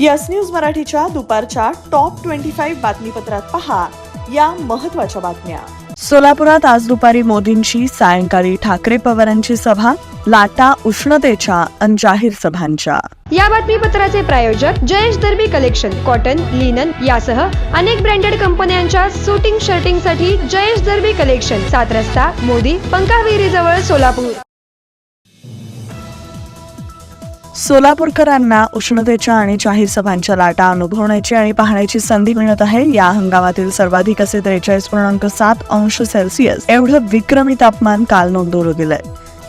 Yes news मराठीच्या दुपारच्या top twenty five बातमीपत्रात पहा या महत्त्वाच्या बातम्या. सोलापुरात आज दुपारी मोदींची सायंकाळी ठाकरे पवारांची सभा लाटा उष्णतेच्या अन जाहीर सभांच्या. या बातमीपत्राचे प्रायोजक Jayesh Darbi collection cotton linen यासह अनेक ब्रँडेड कंपन्यांच्या सुटिंग शर्टिंगसाठी जयेश दर्बी कलेक्शन सात रस्ता मोदी पंकाविरी जवळ सोलापूर. सोलापूरकरांना उष्णतेच्या आणि जाहीर सभांच्या लाटा अनुभवण्याची आणि पाहण्याची संधी मिळत आहे. या हंगामातील सर्वाधिक असे त्रेचाळीस पूर्णांक सात अंश सेल्सिअस. एवढं विक्रमी तापमान काल नोंदवलं गेलंय.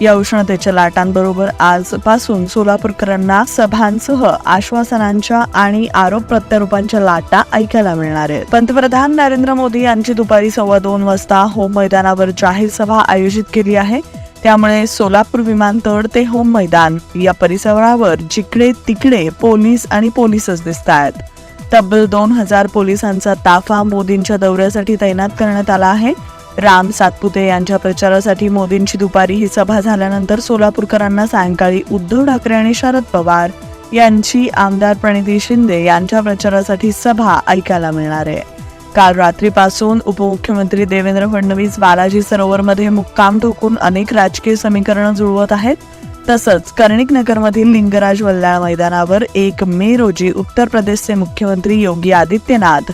या उष्णतेच्या लाटांबरोबर आजपासून सोलापूरकरांना सभांसह आश्वासनांच्या आणि आरोप प्रत्यारोपांच्या लाटा ऐकायला मिळणार आहेत. पंतप्रधान नरेंद्र मोदी यांची दुपारी सव्वा दोन वाजता होम मैदानावर जाहीर सभा आयोजित केली आहे. त्यामुळे सोलापूर विमानतळ ते होम मैदान या परिसरावर जिकडे तिकडे पोलीस आणि पोलीसच दिसत आहेत तब्बल दोन हजार पोलिसांचा ताफा मोदींच्या दौऱ्यासाठी तैनात करण्यात आला आहे. राम सातपुते यांच्या प्रचारासाठी मोदींची दुपारी ही सभा झाल्यानंतर सोलापूरकरांना सायंकाळी उद्धव ठाकरे आणि शरद पवार यांची आमदार प्रणिती शिंदे यांच्या प्रचारासाठी सभा ऐकायला मिळणार आहे. काल रात्रीपासून उपमुख्यमंत्री देवेंद्र फडणवीस बालाजी सरोवरमध्ये मुक्काम ठोकून अनेक राजकीय समीकरणं जुळवत आहेत. तसंच कर्णिक नगरमधील लिंगराज वल्लाळ मैदानावर एक मे रोजी उत्तर प्रदेशचे मुख्यमंत्री योगी आदित्यनाथ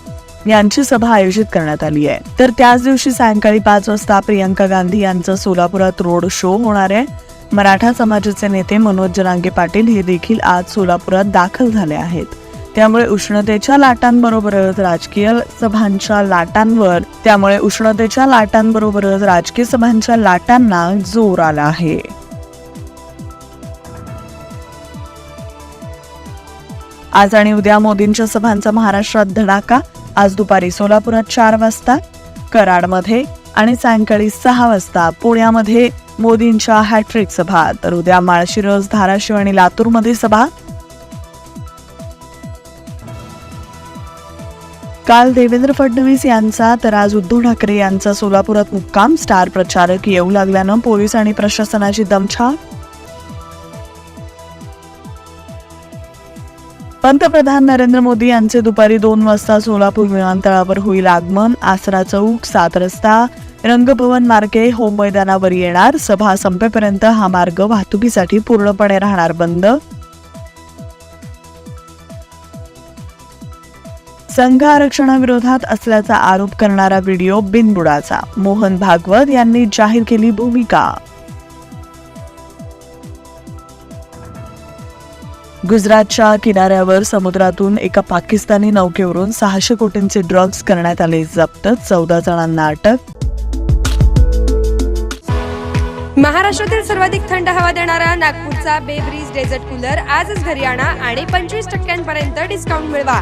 यांची सभा आयोजित करण्यात आली आहे. तर त्याच दिवशी सायंकाळी पाच वाजता प्रियंका गांधी यांचा सोलापुरात रोड शो होणार आहे. मराठा समाजाचे नेते मनोज जरांगे पाटील हे देखील आज सोलापुरात दाखल झाले आहेत. त्यामुळे उष्णतेच्या लाटांबरोबरच राजकीय सभांच्या लाटांवर त्यामुळे उष्णतेच्या लाटांबरोबरच राजकीय सभांच्या लाटांना जोर आला आहे. आज आणि उद्या मोदींच्या सभांचा महाराष्ट्रात धडाका. आज दुपारी सोलापुरात चार वाजता कराडमध्ये आणि सायंकाळी सहा वाजता पुण्यामध्ये मोदींच्या हॅट्रिक सभा. तर उद्या माळशिरस धाराशिव आणि लातूरमध्ये सभा. काल देवेंद्र फडणवीस यांचा तर आज उद्धव ठाकरे यांचा सोलापुरात मुक्काम. स्टार प्रचारक येऊ लागल्यानं पोलीस आणि प्रशासनाची दमछाक. पंतप्रधान नरेंद्र मोदी यांचे दुपारी दोन वाजता सोलापूर विमानतळावर होईल आगमन. आसरा चौक सात रस्ता रंगभवन मार्गे होम मैदानावर येणार. सभा संपेपर्यंत हा मार्ग वाहतुकीसाठी पूर्णपणे राहणार बंद. संघ आरक्षणाविरोधात असल्याचा आरोप करणारा व्हिडिओ बिनबुडाचा. मोहन भागवत यांनी जाहीर केली भूमिका. गुजरातच्या किनाऱ्यावर समुद्रातून एका पाकिस्तानी नौकेवरून सहाशे कोटींचे ड्रग्ज करण्यात आले. जप्त चौदा जणांना अटक. महाराष्ट्रातील सर्वाधिक थंड हवा देणारा नागपूरचा बेब्रीज डेझर्ट कूलर आजच घरी आणा आणि पंचवीस टक्क्यांपर्यंत डिस्काउंट मिळवा.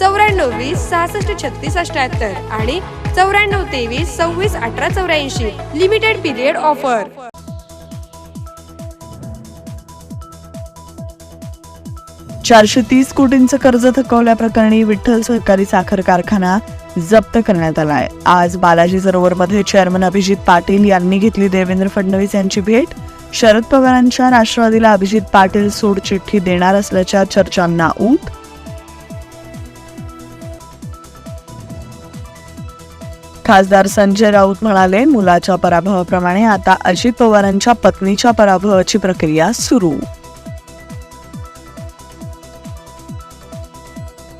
चौऱ्याण्णव वीस सहासष्ट छत्तीस अठ्याहत्तर आणि चौऱ्याण्णव तेवीस सव्वीस अठरा चौऱ्याऐंशी लिमिटेड पिरियड ऑफर चारशे तीस कोटींचं कर्ज थकवल्याप्रकरणी विठ्ठल सहकारी साखर कारखाना जप्त करण्यात आलाय. आज बालाजी सरोवरमध्ये चेअरमन अभिजित पाटील यांनी घेतली देवेंद्र फडणवीस यांची भेट. शरद पवारांच्या राष्ट्रवादीला अभिजित पाटील सोडचिठ्ठी देणार असल्याच्या चर्चांना ऊत खासदार संजय राऊत म्हणाले मुलाच्या पराभवाप्रमाणे आता अजित पवारांच्या पत्नीच्या पराभवाची प्रक्रिया सुरू.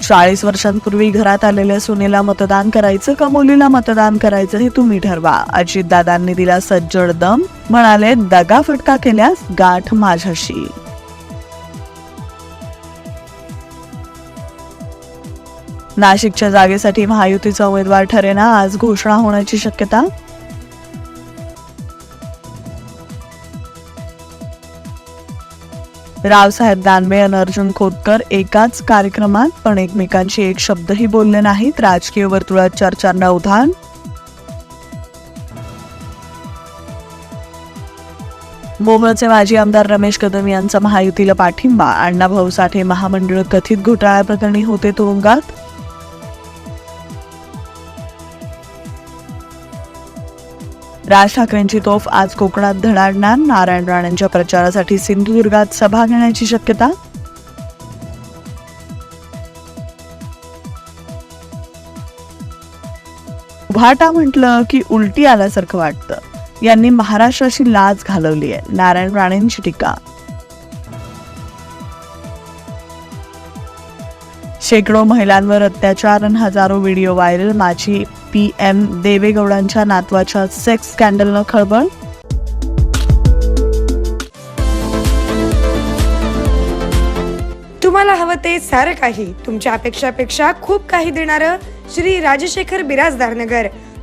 चाळीस वर्षांपूर्वी घरात आलेल्या सुनेला मतदान करायचं का मुलीला मतदान करायचं हे तुम्ही ठरवा. अजितदादांनी दिला सज्जड दम म्हणाले दगा फटका केल्यास गाठ माझ्याशी. नाशिकच्या जागेसाठी महायुतीचा उमेदवार ठरेना आज घोषणा होण्याची शक्यता? रावसाहेब दानवे आणि अर्जुन खोतकर एकाच कार्यक्रमात पण एकमेकांशी एक शब्दही बोलले नाहीत. राजकीय वर्तुळात चर्चांना उधाण मोहोळचे माजी आमदार रमेश कदम यांचा महायुतीला पाठिंबा. अण्णा भाऊ साठे महामंडळ कथित घोटाळ्याप्रकरणी होते तुरुंगात. राज ठाकरेंची तोफ आज कोकणात धडाडणार नारायण राणेंच्या प्रचारासाठी सिंधुदुर्गात सभा घेण्याची शक्यता? उभाटा म्हटलं की उलटी आल्यासारखं वाटतं. यांनी महाराष्ट्राची लाज घालवली आहे. नारायण राणेंची टीका शेकडो महिलांवर अत्याचार आणि हजारो व्हिडिओ व्हायरल माजी पी एम देवेगौडांच्या नातवाच्या सेक्स स्कॅन्डलनं खळबळ? तुम्हाला हवं ते सारं काही. तुमच्या अपेक्षापेक्षा खूप काही देणारं श्री राजशेखर बिराजदार नगर.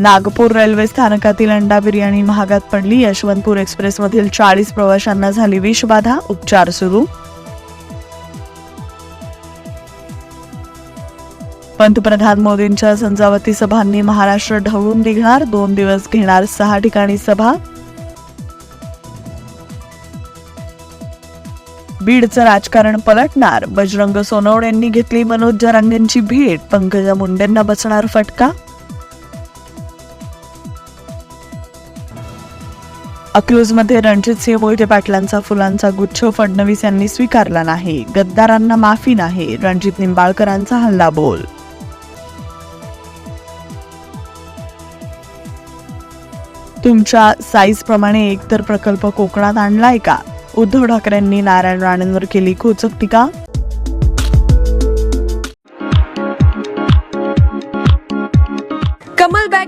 नागपूर रेल्वे स्थानकातील अंडा बिर्याणी महागात पडली. यशवंतपूर एक्सप्रेसमधील चाळीस प्रवाशांना झाली विषबाधा उपचार सुरू. पंतप्रधान मोदींच्या संजावती सभांनी महाराष्ट्र ढवळून निघणार. दोन दिवस घेणार सहा ठिकाणी सभा. बीडचं राजकारण पलटणार. बजरंग सोनवणेंनी घेतली मनोज जरांगेंची भेट. पंकजा मुंडेंना बसणार फटका. अक्लूजमध्ये रणजित सिंह मोहिते पाटलांचा फुलांचा गुच्छ फडणवीस यांनी स्वीकारला नाही. गद्दारांना माफी नाही. रणजित निंबाळकरांचा हल्ला बोल. तुमच्या साईज प्रमाणे एकतर प्रकल्प कोकणात आणलाय का? उद्धव ठाकरेंनी नारायण राणेंवर केली खोचक टीका?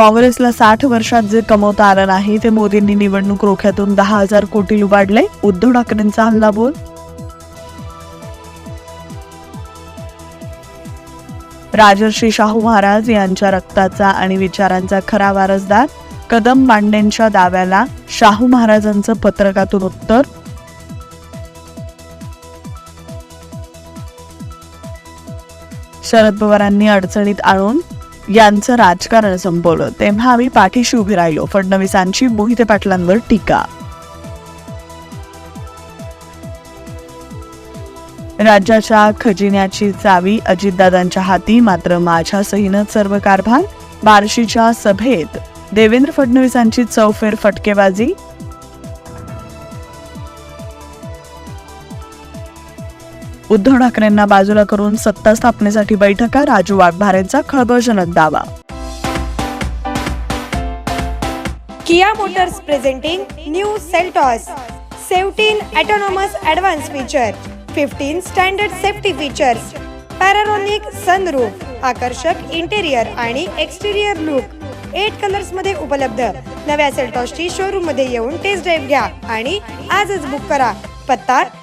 काँग्रेसला साठ वर्षात जे कमवता आलं नाही ते मोदींनी निवडणूक रोख्यातून दहा हजार कोटी लुबाडले. उद्धव ठाकरेंचा हल्ला बोल. राजर्षी शाहू महाराज यांच्या रक्ताचा आणि विचारांचा खरा वारसदार कदम मांडेंच्या दाव्याला शाहू महाराजांचं पत्रकातून उत्तर. शरद पवारांनी अडचणीत आणून यांचं राजकारण संपवलं. तेव्हा आम्ही पाठीशी उभे राहिलो. फडणवीसांची मोहिते पाटलांवर टीका. राज्याच्या खजिन्याची चावी अजितदादांच्या हाती मात्र माझ्या सहीनं सर्व कारभार बार्शीच्या सभेत. देवेंद्र फडणवीसांची चौफेर फटकेबाजी उद्धव ठाकरेंना बाजूला करून सत्ता स्थापनेसाठी बैठका राजू वाघभारेंचा खळबळजनक दावा. Kia Motors presenting new Seltos. Seventeen autonomous advance feature. Fifteen standard safety features. Panoramic sunroof आकर्षक इंटेरियर आणि एक्सटेरियर लुक. एट कलर्समध्ये उपलब्ध. नव्या सेल्टॉसची शोरूममध्ये येऊन टेस्ट ड्राईव्ह घ्या आणि आजच बुक करा. पत्ता